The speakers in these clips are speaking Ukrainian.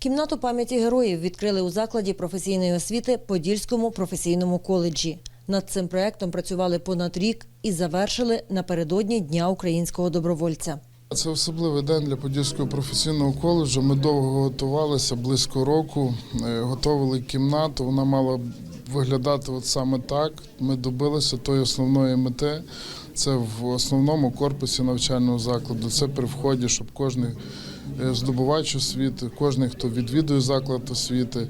Кімнату пам'яті героїв відкрили у закладі професійної освіти Подільському професійному коледжі. Над цим проектом працювали понад рік і завершили напередодні Дня українського добровольця. Це особливий день для Подільського професійного коледжу. Ми довго готувалися, близько року, е, готували кімнату. Вона мала виглядати от саме так. Ми добилися тої основної мети. Це в основному корпусі навчального закладу. Це при вході, щоб кожен е, здобувач освіти, кожен, хто відвідує заклад освіти,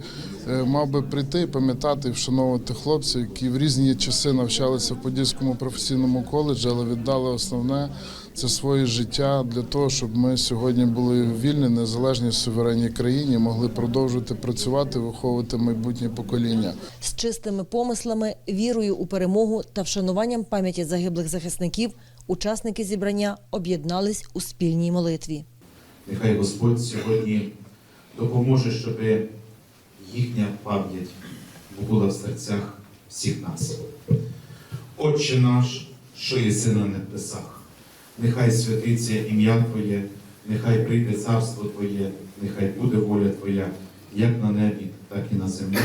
е, мав би прийти і пам'ятати і вшановувати хлопців, які в різні часи навчалися в Подільському професійному коледжі, але віддали основне це своє життя для того, щоб ми сьогодні були в вільній, незалежній суверенній країні, могли продовжувати працювати, виховувати майбутнє покоління. З чистими помислами, вірою у перемогу та вшануванням пам'яті загиблих захисників учасники зібрання об'єднались у спільній молитві. Нехай Господь сьогодні допоможе, щоб їхня пам'ять була в серцях всіх нас. Отче наш, що єси на небесах, нехай святиться ім'я Твоє, нехай прийде царство Твоє, нехай буде воля Твоя, як на небі, так і на землі.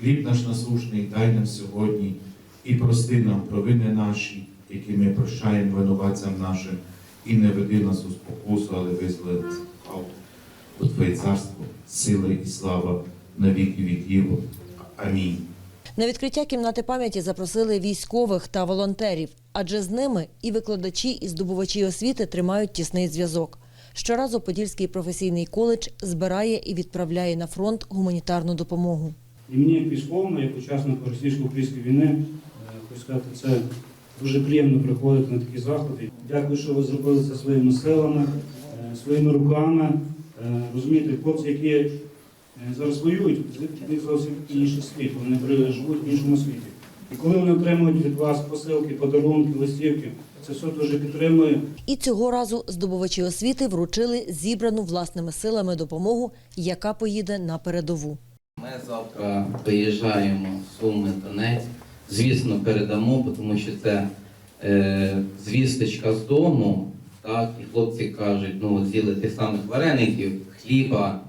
Хліб наш насушний дай нам сьогодні і прости нам провини наші, які ми прощаємо винуватцям нашим, і не веди нас у спокусу, але визволи нас від. Бо Твоє царство, сила і слава на віки віків. Амінь. На відкриття кімнати пам'яті запросили військових та волонтерів, адже з ними і викладачі, і здобувачі освіти тримають тісний зв'язок. Щоразу Подільський професійний коледж збирає і відправляє на фронт гуманітарну допомогу. І мені, як військовому, як учаснику російсько-української війни, е, хочу сказати, це дуже приємно приходити на такі заходи. Дякую, що ви зробили це своїми силами, е, своїми руками. Е, Розумієте, хлопці, які е, зараз воюють, в них зовсім інший світ. Вони живуть в іншому світі. І коли вони отримують від вас посилки, подарунки, листівки, це все дуже підтримує. І цього разу здобувачі освіти вручили зібрану власними силами допомогу, яка поїде на передову. Ми завтра виїжджаємо в Суми, Донець. Звісно, передамо, тому що це е, звісточка з дому. Так, і хлопці кажуть, ну з'їли тих самих вареників, хліба,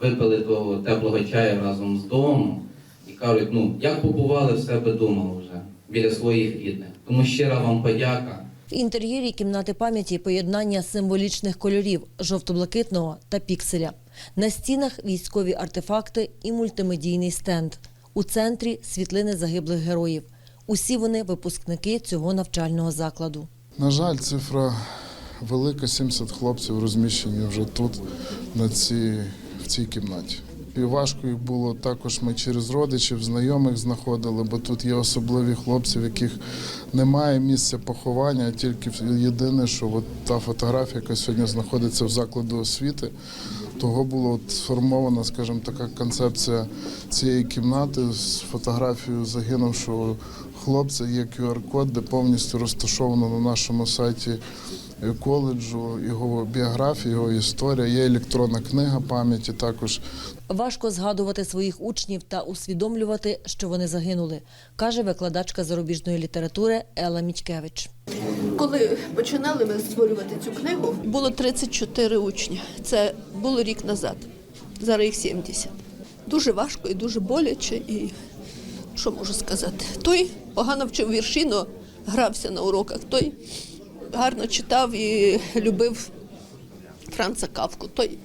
випили того теплого чаю разом з домом. І кажуть, ну як побували в себе вдома вже біля своїх рідних. Тому щира вам подяка. В інтер'єрі кімнати пам'яті поєднання символічних кольорів жовто-блакитного та пікселя. На стінах військові артефакти і мультимедійний стенд. У центрі світлини загиблих героїв. Усі вони випускники цього навчального закладу. На жаль, цифра велика, 70 хлопців розміщені вже тут, на цій, в цій кімнаті. І важко їх було також. Ми через родичів, знайомих знаходили, бо тут є особливі хлопці, в яких немає місця поховання, тільки єдине, що от та фотографія, яка сьогодні знаходиться в закладу освіти, того була от сформована, скажімо, така концепція цієї кімнати з фотографією загинувшого хлопця. Є QR-код, де повністю розташовано на нашому сайті коледжу його біографія, його історія. Є електронна книга пам'яті також. Важко згадувати своїх учнів та усвідомлювати, що вони загинули, каже викладачка зарубіжної літератури Ела Мічкевич. Коли починали ми створювати цю книгу, було 34 учні. Це було рік назад. Зараз їх 70. Дуже важко і дуже боляче. І що можу сказати? Той погано вчив вірші, але грався на уроках. Той гарно читав і любив Франца Кавку. Той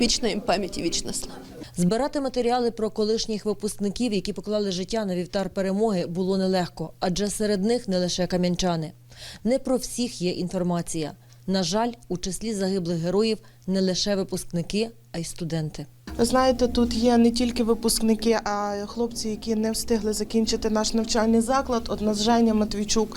вічна їм пам'ять і вічна слава. Збирати матеріали про колишніх випускників, які поклали життя на вівтар перемоги, було нелегко, адже серед них не лише кам'янчани. Не про всіх є інформація. На жаль, у числі загиблих героїв не лише випускники, а й студенти. Знаєте, тут є не тільки випускники, а хлопці, які не встигли закінчити наш навчальний заклад. От нас Женя Матвійчук.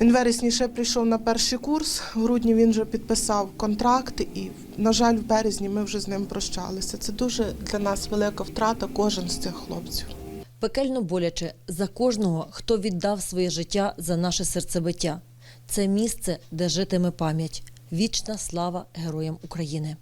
Він вересні ще прийшов на перший курс. В грудні він вже підписав контракт, і, на жаль, в березні ми вже з ним прощалися. Це дуже для нас велика втрата, кожен з цих хлопців. Пекельно боляче за кожного, хто віддав своє життя за наше серцебиття. Це місце, де житиме пам'ять. Вічна слава героям України.